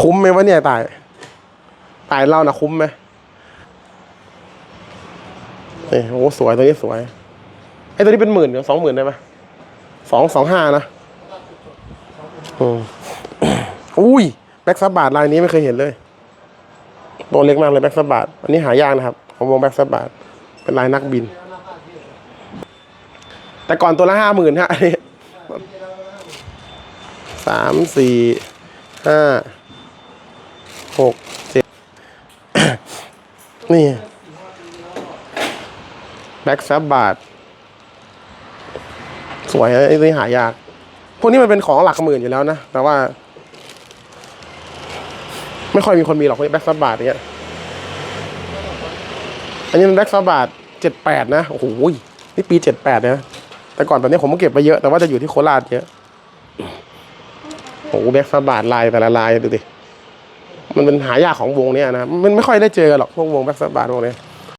คุ้มไหมวะเนี่ยตาย ตายเล่านะคุ้มไหมนี่โอ้สวยตัวนี้สวยไอ้ตัวนี้เป็นหมื่นหรือสองหมื่นได้ไหมสองสองห้านะอืมอุ้ยแบ็กซับบาทลายนี้ไม่เคยเห็นเลยตัวเล็กมากเลยแบ็กซับบาทอันนี้หายากนะครับของวงแบ็กซับบาทเป็นลายนักบิน แต่ก่อนตัวละห้าหมื่นฮะสามสี่ห้า หกเจ็ดนี่แบ็กซับบาท สวยนะไอ้ตัวนี้หายาก พวกนี้มันเป็นของหลักหมื่นอยู่แล้วนะ แต่ว่า ไม่ค่อยมีคนมีหรอกแบ็กซับบาทเงี้ย อันนี้มันแบ็กซับบาทเจ็ดแปดนะ โอ้โห นี่ปีเจ็ดแปดนะ แต่ก่อนตอนนี้ผมก็เก็บไปเยอะ แต่ว่าจะอยู่ที่โคราชเยอะ โอ้โหแบ็กซับบาทลายแต่ละลายดูดิ มันเป็นหายากของวงเนี้ยนะมันไม่ค่อยได้เจอกันหรอกพวกวงแบ็กซับบาทพวกเนี้ย